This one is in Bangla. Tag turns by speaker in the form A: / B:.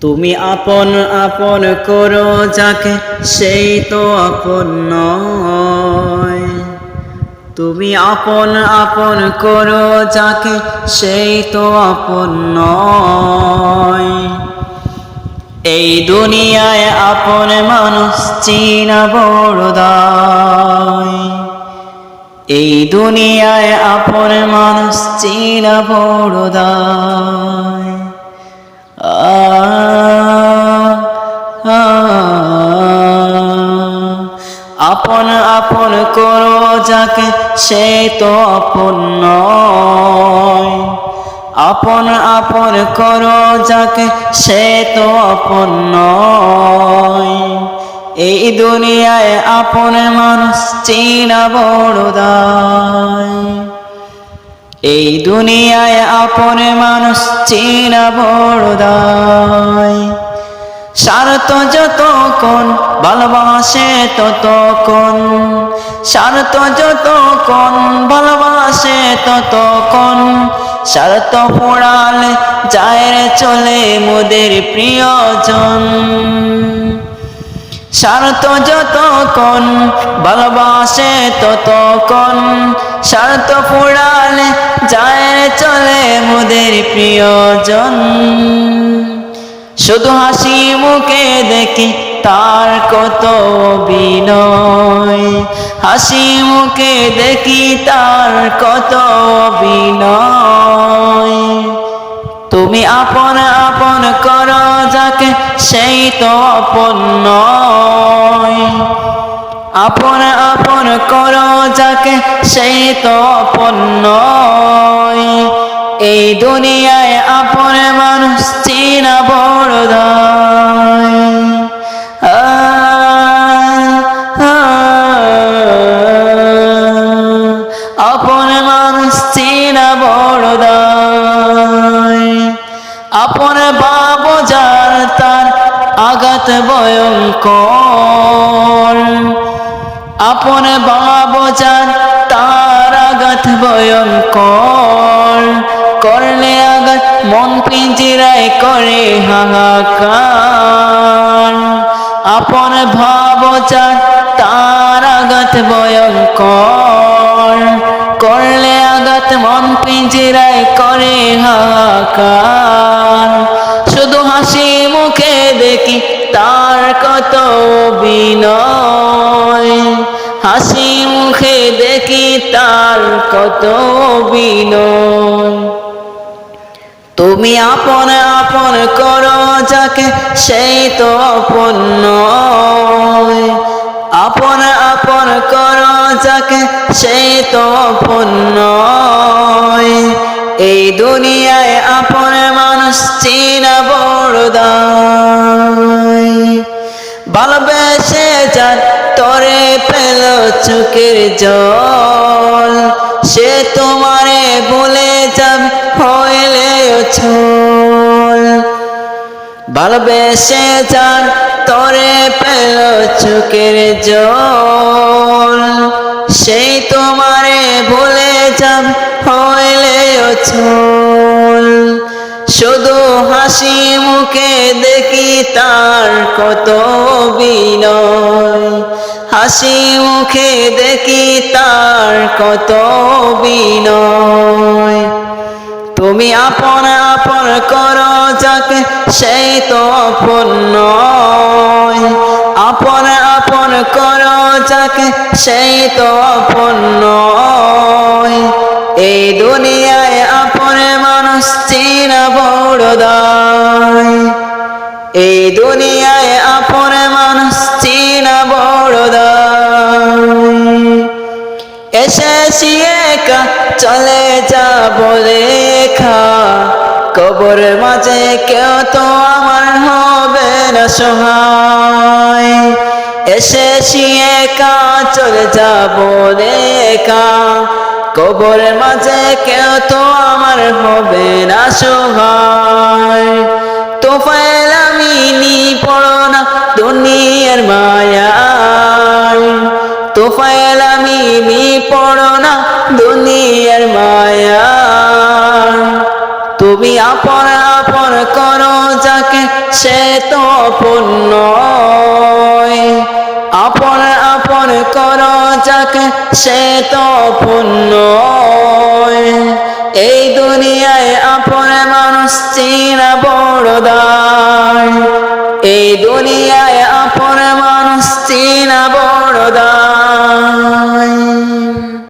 A: তুমি আপন আপন করো যাকে সেই তো আপন নয়। তুমি আপন আপন করো যাকে সেই তো আপন নয়। এই দুনিয়ায় আপন মানুষ চিনা বড় দায়। এই দুনিয়ায় আপন মানুষ চিনা বড় দায়। আ, আ, আপন আপন করো যাকে সে তো আপন নয়। আপন আপন করো যাকে সে তো আপন নয়। এই দুনিয়ায় আপন মানুষ চিনা বড় দায়। এই দুনিয়ায় আপন মানুষ চিনা দায়। স্বার্থ যতক্ষণ, ভালোবাসে ততক্ষণ। স্বার্থ যতক্ষণ, ভালোবাসে ততক্ষণ। স্বার্থ পোড়ালে যায় চলে মোদের প্রিয়জন। স্বার্থ যতক্ষণ, ভালোবাসে ততক্ষণ। স্বার্থ পোড়ালে রে চলে মোদের প্রিয়জন। শুধু হাসি মুখে দেখি তার কত বিনয় হাসি মুখে দেখি তার কত বিনয় তুমি আপন আপন কর যাকে, সেই তো আপন নয়। আপন আপন কর যাকে, সেই তো আপন এই দুনিয়ায় আপন মানুষ চিনা বড় দায়। আপন মানুষ চিনা বড় আপন বাবু যার তার আঘাত ভয়ঙ্কর। আপন বাবু যার তার আঘাত ভয়ঙ্কর। করলে আঘাত, মন পিঞ্জিরায় করে হাহাকার। আপন ভাব যার তার আঘাত ভয়ঙ্কর। করলে আঘাত, মন পিঞ্জিরায় করে হাহাকার। কত বিনয়। তুমি আপন আপন করো যাকে, সেই তো আপন আপন আপন করো যাকে, সেই তো আপন এই দুনিয়ায় আপন মানুষ চিনা বড় দায়। ভালোবেসে যার তরে পেল চোখের জল। সে তোমারে বলে যাবে হইলে ছল। ভালোবেসে যার তরে পেল চোখের জল। সেই তোমারে ভুলে যাবে হইলে ছল। শুধু হাসি মুখে দেখি তার কত বিনয়। হাসি মুখে দেখি তার কত বিনয়। তুমি আপন আপন করো যাকে, সেই তো আপন আপন আপন করো যাকে, সেই তো আপন এই দুনিয়ায় আপন মানুষ চিনা বড় দায়। এই দুনিয়ায় এসেছি একা চলে যাব রেখা। কবর মাঝে কেউ তো আমার হবে না সহায়। এসেছি একা চলে যাব রেখা। কবর মাঝে কেউ তো আমার হবে না সহায়। সে তো পুণ্য এই দুনিয়ায়